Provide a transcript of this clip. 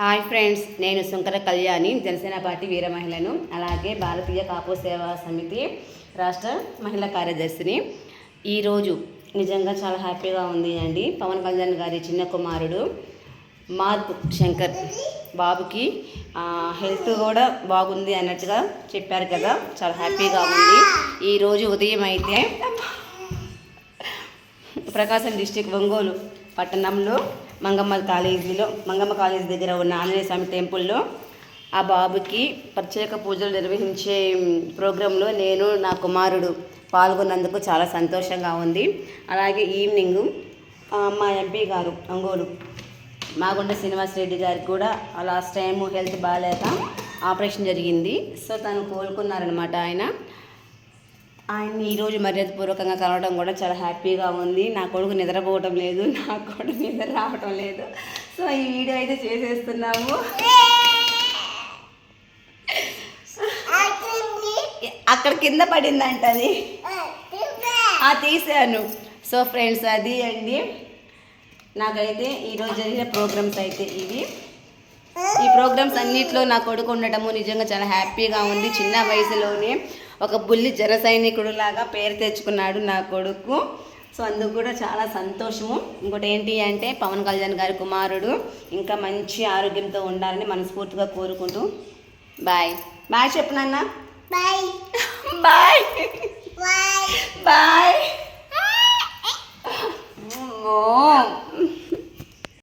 Hi friends నేను Shankara Kalyani Janasena party వీర మహిళను అలాగే భారతీయ కాపు సేవా సమితి రాష్ట్ర మహిళా కార్యదర్శిని. ఈరోజు నిజంగా చాలా హ్యాపీగా ఉంది అండి. పవన్ కళ్యాణ్ గారి చిన్న కుమారుడు మార్క్ శంకర్ బాబుకి హెల్త్ కూడా బాగుంది అన్నట్టుగా చెప్పారు కదా. చాలా హ్యాపీగా ఉంది. ఈరోజు ఉదయం అయితే ప్రకాశం డిస్టిక్ ఒంగోలు పట్టణంలో మంగమ్మ కాలేజీలో మంగమ్మ కాలేజీ దగ్గర ఉన్న ఆంజనేయ స్వామి టెంపుల్లో ఆ బాబుకి ప్రత్యేక పూజలు నిర్వహించే ప్రోగ్రాంలో నేను నా కుమారుడు పాల్గొన్నందుకు చాలా సంతోషంగా ఉంది. అలాగే ఈవినింగ్ మా ఎంపీ గారు ఒంగోలు మాగుండ శ్రీనివాస్ రెడ్డి గారికి కూడా లాస్ట్ టైం హెల్త్ బాగాలేక ఆపరేషన్ జరిగింది. సో తను కోలుకున్నారనమాట ఆయన. ఆయన్ని ఈరోజు మర్యాదపూర్వకంగా కలవడం కూడా చాలా హ్యాపీగా ఉంది. నా కొడుకు నిద్రపోవటం లేదు నా కొడుకు నిద్ర రావటం లేదు. సో ఈ వీడియో అయితే చేసేస్తున్నాము. అక్కడ కింద పడిందంట అది. ఆ తీసాను. సో ఫ్రెండ్స్ అది అండి. నాకైతే ఈరోజు జరిగిన ప్రోగ్రామ్స్ అయితే ఇవి. ఈ ప్రోగ్రామ్స్ అన్నిట్లో నా కొడుకు ఉండటము నిజంగా చాలా హ్యాపీగా ఉంది చిన్న వయసులోనే. ఒక బుల్లి జన సైనికుడు లాగా పేరు తెచ్చుకున్నాడు నా కొడుకు. సో అందుకు కూడా చాలా సంతోషము. ఇంకోటి ఏంటి అంటే పవన్ కళ్యాణ్ గారి కుమారుడు ఇంకా మంచి ఆరోగ్యంతో ఉండాలని మనస్ఫూర్తిగా కోరుకుంటూ. బాయ్. బాయ్ చెప్పు నాన్న. Bye. బాయ్. బాయ్.